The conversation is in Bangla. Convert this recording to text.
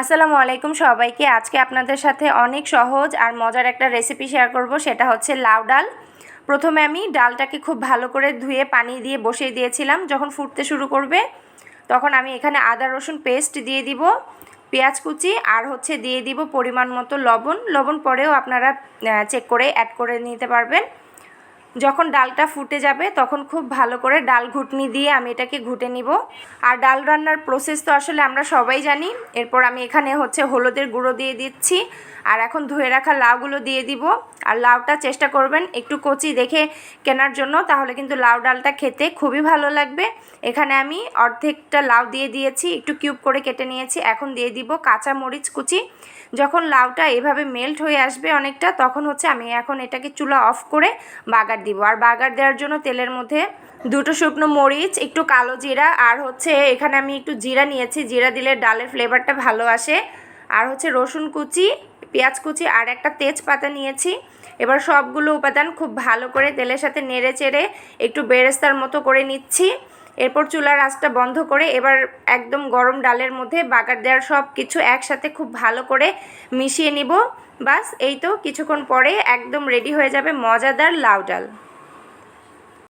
আসসালামু আলাইকুম সবাইকে। আজকে আপনাদের সাথে অনেক সহজ আর মজার একটা রেসিপি শেয়ার করব, সেটা হচ্ছে লাউ ডাল। প্রথমে আমি ডালটাকে খুব ভালো করে ধুয়ে পানি দিয়ে বসিয়ে দিয়েছিলাম, যখন ফুটতে শুরু করবে। তখন আমি এখানে আদা, রসুন পেস্ট দিয়ে দিব, পেঁয়াজ কুচি, আর হচ্ছে দিয়ে দিব পরিমাণ মতো লবণ। লবণ পরেও আপনারা চেক করে অ্যাড করে নিতে পারবেন। যখন ডালটা ফুটে যাবে তখন খুব ভালো করে ডাল ঘুটনি দিয়ে আমি এটাকে ঘুটে নিব। আর ডাল রান্নার প্রসেস তো আসলে আমরা সবাই জানি। এরপর আমি এখানে হচ্ছে হলুদের গুঁড়ো দিয়ে দিচ্ছি। আর এখন ধুয়ে রাখা লাউগুলো দিয়ে দিব। আর লাউটা চেষ্টা করবেন একটু কচি দেখে কেনার জন্য, তাহলে কিন্তু লাউ ডালটা খেতে খুবই ভালো লাগবে। এখানে আমি অর্ধেকটা লাউ দিয়ে দিয়েছি, একটু কিউব করে কেটে নিয়েছি। এখন দিয়ে দিব কাঁচা মরিচ কুচি। যখন লাউটা এভাবে মেল্ট হয়ে আসবে অনেকটা, তখন হচ্ছে আমি এখন এটাকে চুলা অফ করে বাগার দিব। আর বাগার দেওয়ার জন্য তেলের মধ্যে দুটো শুকনো মরিচ, একটু কালো জিরা, আর হচ্ছে এখানে আমি একটু জিরা নিয়েছি। জিরা দিলে ডালের ফ্লেভারটা ভালো আসে। আর হচ্ছে রসুন কুচি, পেঁয়াজ কুচি, আর একটা তেজপাতা নিয়েছি। এবার সবগুলো উপাদান খুব ভালো করে তেলের সাথে নেড়ে চেড়ে একটু বেরেস্তার মতো করে নিচ্ছি। এরপর চুলার আঁচটা বন্ধ করে এবার একদম গরম ডালের মধ্যে বাগার দেওয়ার সব কিছু একসাথে খুব ভালো করে মিশিয়ে নিব। বাস, এই তো কিছুক্ষণ পরে একদম রেডি হয়ে যাবে মজাদার লাউ ডাল।